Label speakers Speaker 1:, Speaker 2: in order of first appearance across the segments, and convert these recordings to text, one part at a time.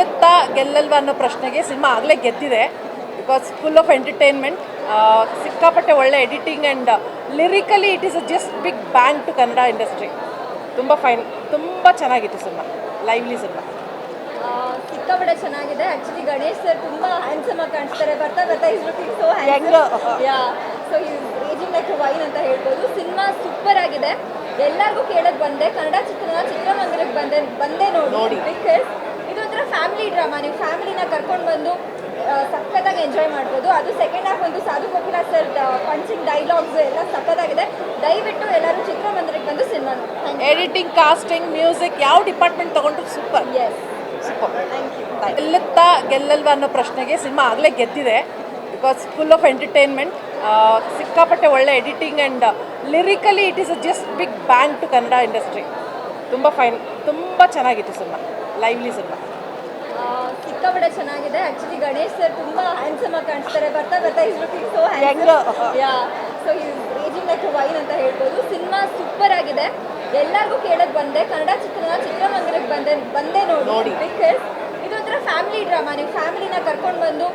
Speaker 1: ಗೆಲ್ಲುತ್ತಾ ಗೆಲ್ಲಲ್ವಾ ಅನ್ನೋ ಪ್ರಶ್ನೆಗೆ ಸಿನಿಮಾ ಆಗಲೇ ಗೆದ್ದಿದೆ. ಬಿಕಾಸ್ ಫುಲ್ ಆಫ್ ಎಂಟರ್ಟೈನ್ಮೆಂಟ್ ಸಿಕ್ಕಾಪಟ್ಟೆ ಒಳ್ಳೆ editing and lyrically it is a just big bang to Kannada industry ತುಂಬ ಫೈನ್ ತುಂಬ ಚೆನ್ನಾಗಿತ್ತು ಸಿನಿಮಾ ಲೈವ್ಲಿ ಸಿನಿಮಾ.
Speaker 2: ಸಿಕ್ಕಾಪಟ್ಟೆ ಚೆನ್ನಾಗಿದೆ. ಆ್ಯಕ್ಚುಲಿ ಗಣೇಶ್ ಸರ್ ತುಂಬ ಹ್ಯಾಂಡ್ಸಮ್ ಆಗಿ ಕಾಣಿಸ್ತಾರೆ. ಬರ್ತಾ ಬರ್ತಾ is looking so
Speaker 1: Young.
Speaker 2: Yeah so ageing like wine ಅಂತ ಹೇಳ್ಬೋದು. ಸಿನಿಮಾ ಸೂಪರ್ ಆಗಿದೆ. ಎಲ್ಲರಿಗೂ ಕೇಳಕ್ಕೆ ಬಂದೆ. ಕನ್ನಡ ಚಿತ್ರನ ಚಿತ್ರಮಂದಿರಕ್ಕೆ ಬಂದೆ ಬಂದೆ
Speaker 1: ನೋಡಿ.
Speaker 2: ನೋಡಿ. ಬಿಕಾಸ್ ಇದೊಂಥರ ಫ್ಯಾಮಿಲಿ ಡ್ರಾಮಾ ನೀವು ಫ್ಯಾಮಿಲಿನ ಕರ್ಕೊಂಡು ಬಂದು ಸಖತ್ತಾಗಿ ಎಂಜಾಯ್ ಮಾಡ್ಬೋದು. ಅದು ಸೆಕೆಂಡ್ ಹಾಫ್ ಒಂದು Sadhu Kokila sir punching dialogues ಎಲ್ಲ ಸಖತ್ತಾಗಿದೆ. ದಯವಿಟ್ಟು ಎಲ್ಲರೂ ಚಿತ್ರಮಂದಿರಕ್ಕೆ ಬಂದು ಸಿನಿಮಾ ನೋಡಿ.
Speaker 1: ಎಡಿಟಿಂಗ್ ಕಾಸ್ಟಿಂಗ್ ಮ್ಯೂಸಿಕ್ ಯಾವ ಡಿಪಾರ್ಟ್ಮೆಂಟ್ ತಗೊಂಡ್ರು super
Speaker 2: yes
Speaker 1: super
Speaker 2: thank you
Speaker 1: ಗೆಲ್ಲುತ್ತಾ ಗೆಲ್ಲಲ್ವಾ ಅನ್ನೋ ಪ್ರಶ್ನೆಗೆ ಸಿನಿಮಾ ಆಗಲೇ ಗೆದ್ದಿದೆ. ಬಿಕಾಸ್ ಫುಲ್ ಆಫ್ ಎಂಟರ್ಟೈನ್ಮೆಂಟ್ ಸಿಕ್ಕಾಪಟ್ಟೆ ಒಳ್ಳೆ editing and lyrically it is a just big bang to Kannada industry ತುಂಬ ಫೈನ್ ತುಂಬ ಚೆನ್ನಾಗಿತ್ತು ಸಿನಿಮಾ ಲೈವ್ಲಿ
Speaker 2: ಸ್ವಲ್ಪ ಸಿಕ್ಕಾಪಟ್ಟೆ ಚೆನ್ನಾಗಿದೆ. ಆಕ್ಚುಲಿ ಗಣೇಶ್ ಸರ್ ತುಂಬಾ ಹ್ಯಾಂಡ್ಸಮ್ ಆಗಿ ಕಾಣಿಸ್ತಾರೆ. ಬರ್ತಾ ಬರ್ತಾ is looking so
Speaker 1: handsome
Speaker 2: yeah so ageing like wine ಅಂತ ಹೇಳ್ಬೋದು. ಸಿನಿಮಾ ಸೂಪರ್ ಆಗಿದೆ. ಎಲ್ಲರಿಗೂ ಕೇಳಕ್ ಬಂದೆ. ಕನ್ನಡ ಚಿತ್ರನ ಚಿತ್ರಮಂದಿರಕ್ಕೆ ಬಂದೆ ಬಂದೆ
Speaker 1: ನೋಡಿ.
Speaker 2: ಬಿಕಾಸ್ ಇದೊಂಥರ ಫ್ಯಾಮಿಲಿ ಡ್ರಾಮಾ ನೀವು ಫ್ಯಾಮಿಲಿನ ಕರ್ಕೊಂಡು ಬಂದು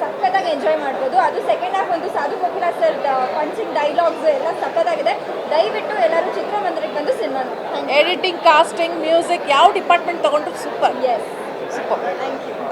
Speaker 2: ಸಖತ್ತಾಗಿ ಎಂಜಾಯ್ ಮಾಡ್ಬೋದು. ಅದು ಸೆಕೆಂಡ್ ಹಾಫ್ ಒಂದು Sadhu Kokila sir punching dialogues ಎಲ್ಲ ಸಖತ್ತಾಗಿದೆ. ದಯವಿಟ್ಟು ಎಲ್ಲರೂ ಚಿತ್ರಮಂದಿರಕ್ಕೆ ಬಂದು
Speaker 1: ಎಡಿಟಿಂಗ್ ಕಾಸ್ಟಿಂಗ್ ಮ್ಯೂಸಿಕ್ ಯಾವ ಡಿಪಾರ್ಟ್ಮೆಂಟ್ ತೊಗೊಂಡ್ರು ಸೂಪರ್ ಸೂಪರ್
Speaker 2: ಥ್ಯಾಂಕ್ ಯು